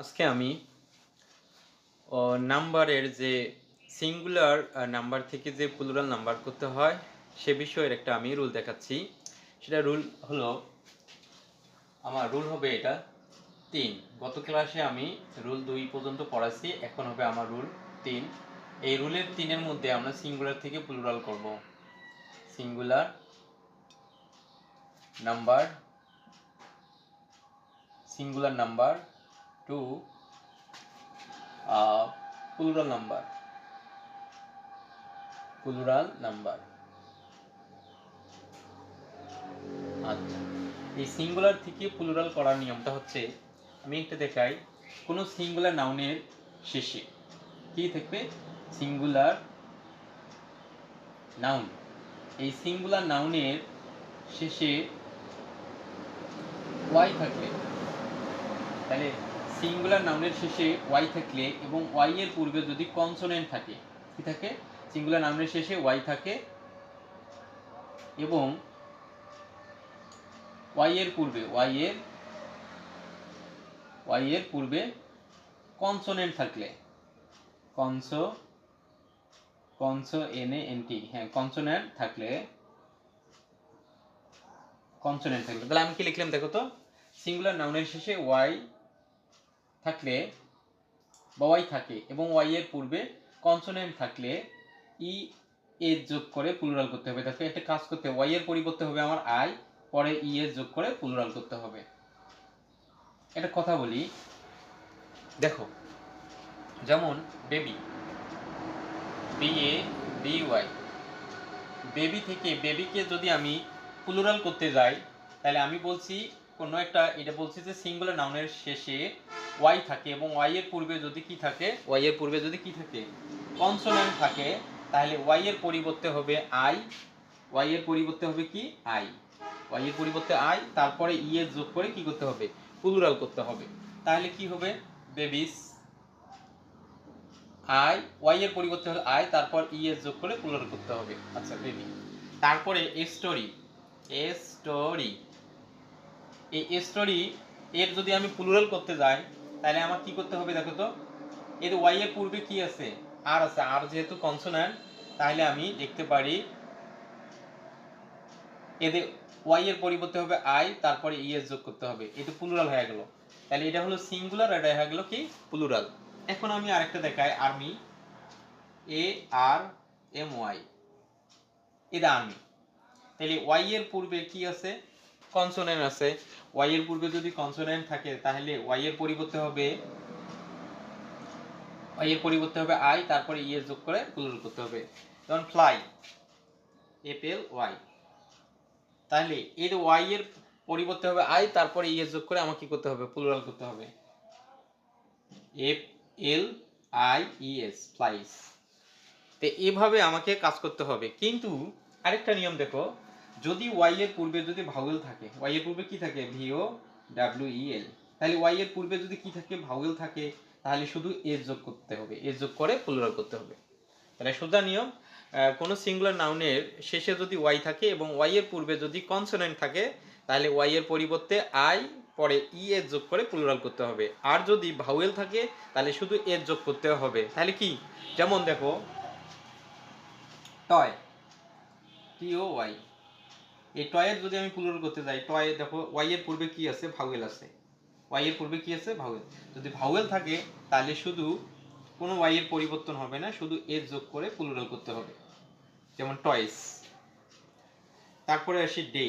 আজকে আমি নাম্বারের যে সিঙ্গুলার নাম্বার থেকে যে প্লুরাল নাম্বার করতে হয়, সে বিষয়ের একটা আমি রুল দেখাচ্ছি। সেটা রুল হলো, আমার রুল হবে এটা, তিন। গত ক্লাসে আমি রুল দুই পর্যন্ত পড়াচ্ছি এখন হবে আমার রুল তিন। এই রুলের তিনের মধ্যে আমরা সিঙ্গুলার থেকে প্লুরাল করব। Singular number singular number to plural number plural number আচ্ছা। এই সিঙ্গুলার থেকে প্লুরাল করার নিয়মটা হচ্ছে, আমি একটা দেখাই, কোনো সিঙ্গুলার নাউনের শেষে কি থাকবে? সিঙ্গুলার নাউন এই সিঙ্গুলার নাউনের শেষে ওয়াই থাকলে তাহলে সিঙ্গুলার নাউনের শেষে ওয়াই থাকলে এবং ওয়াই এর পূর্বে যদি কনসোনেন্ট থাকে, কি থাকে? সিঙ্গুলার নাউনের শেষে ওয়াই থাকে এবং ওয়াই এর পূর্বে ওয়াই এর ওয়াই এর পূর্বে কনসোনেন্ট থাকলে। কনসো কনসো এন এন টি হ্যাঁ কনসোনেন্ট থাকলে কনসোনেন্ট থাকলে। তাহলে আমি কি লিখলাম দেখো তো? সিঙ্গুলার নাউনের শেষে ওয়াই থাকলে বা ওয়াই থাকে এবং ওয়াই এর পূর্বে কনসোনেন্ট থাকলে ই এর যোগ করে প্লুরাল করতে হবে। দেখো, একটা কাজ করতে হবে। ওয়াই এর পরিবর্তে হবে আমার আই পরে ই এর যোগ করে প্লুরাল করতে হবে। একটা কথা বলি। দেখো, যেমন baby B A B Y baby থেকে বেবিকে যদি আমি প্লুরাল করতে যাই, তাহলে আমি বলছি কোনো একটা, এটা বলছি যে সিঙ্গুলার নাউনের শেষে ওয়াই থাকে এবং ওয়াই এর পূর্বে যদি কি থাকে ওয়াই এর পূর্বে যদি কি থাকে কনসোনেন্ট থাকে, তাহলে ওয়াই এর পরিবর্তে হবে আই ওয়াই এর পরিবর্তে হবে কি? আই ওয়াই এর পরিবর্তে আই তারপরে ই এর যোগ করে কি করতে হবে? প্লুরাল করতে হবে। তাহলে কি হবে? বেবিস আই ওয়াই এর পরিবর্তে হলো আই তারপর ই এর যোগ করে প্লুরাল করতে হবে। আচ্ছা বেবি তারপরে এ স্টোরি এ স্টোরি এই স্টোরি এর যদি আমি প্লুরাল করতে যাই তাহলে আমার কি করতে হবে দেখো তো? এর ওয়াই এর পূর্বে কি আছে? আর আছে। আর যেহেতু কনসোন্যান্ট তাহলে আমি লিখতে পারি এদের ওয়াই এর পরিবর্তে হবে আই তারপরে ই এর যোগ করতে হবে। এটা প্লুরাল হয়ে গেল। তাহলে এটা হলো সিঙ্গুলার এটা হয়ে গেল কি? প্লুরাল এখন আমি আরেকটা দেখাই। Army A R M Y এটা আর্মি তাহলে ওয়াই এর পূর্বে কি আছে? কনসোনেন্ট আছে ওয়াই এর পূর্বে যদি কনসোনেন্ট থাকে, তাহলে ওয়াই এর পরিবর্তে হবে ওয়াই এর পরিবর্তে হবে আই তারপরে ই এর যোগ করে প্লুরাল করতে হবে। যেমন ফ্লাই এফ এল ওয়াই তাহলে এর ওয়াই এর পরিবর্তে হবে আই তারপরে ই এর যোগ করে আমাকে কি করতে হবে? প্লুরাল করতে হবে। F L I E S flies তো এভাবে আমাকে কাজ করতে হবে। কিন্তু আরেকটা নিয়ম দেখো যদি ওয়াই এর পূর্বে যদি ভাউয়েল থাকে ওয়াই এর পূর্বে কি থাকে? ভিও ডাব্লিউ ই এল তাহলে ওয়াই এর পূর্বে যদি কি থাকে? ভাউয়েল থাকে, তাহলে শুধু এর যোগ করতে হবে। এর যোগ করে প্লুরাল করতে হবে। তাহলে সোজা নিয়ম কোনো সিঙ্গুলার নাউনের শেষে যদি ওয়াই থাকে এবং ওয়াই এর পূর্বে যদি কনসোনেন্ট থাকে, তাহলে ওয়াই এর পরিবর্তে আই পরে ই এর যোগ করে প্লুরাল করতে হবে। আর যদি ভাউয়েল থাকে, তাহলে শুধু এর যোগ করতে হবে। তাহলে কি? যেমন দেখো টয় টি ও ওয়াই এই টয়ের যদি আমি প্লুরাল করতে যাই, টয় দেখো ওয়াই এর পূর্বে কি আছে? ভাউয়েল আছে। ওয়াই এর পূর্বে কি আছে? ভাউয়েল যদি ভাউয়েল থাকে, তাহলে শুধু কোনো ওয়াই এর পরিবর্তন হবে না, শুধু এর যোগ করে প্লুরাল করতে হবে। যেমন টয়েস। তারপরে আসি ডে।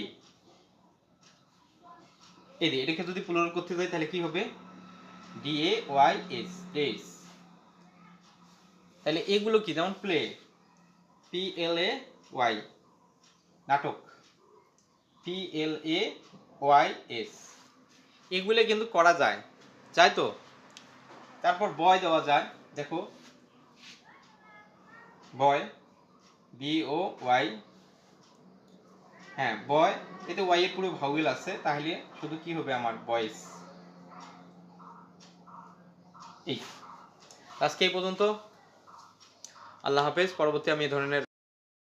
এই এটাকে যদি প্লুরাল করতে যাই, তাহলে কি হবে? D A Y S days তাহলে এগুলো কি? যেমন play P L A Y নাটক। পি এল এস এগুলো কিন্তু করা যায়। যায় তো? তারপর বয় দেওয়া যায়। দেখো। বয়। বি ওয়াই হ্যাঁ বয়। এতে ওয়াই এর পুরো ভাউয়েল আছে। তাহলে শুধু কি হবে আমার বয়েস? এই। আজকে এই পর্যন্ত। আল্লাহ হাফেজ। পরবর্তী আমি এই ধরনের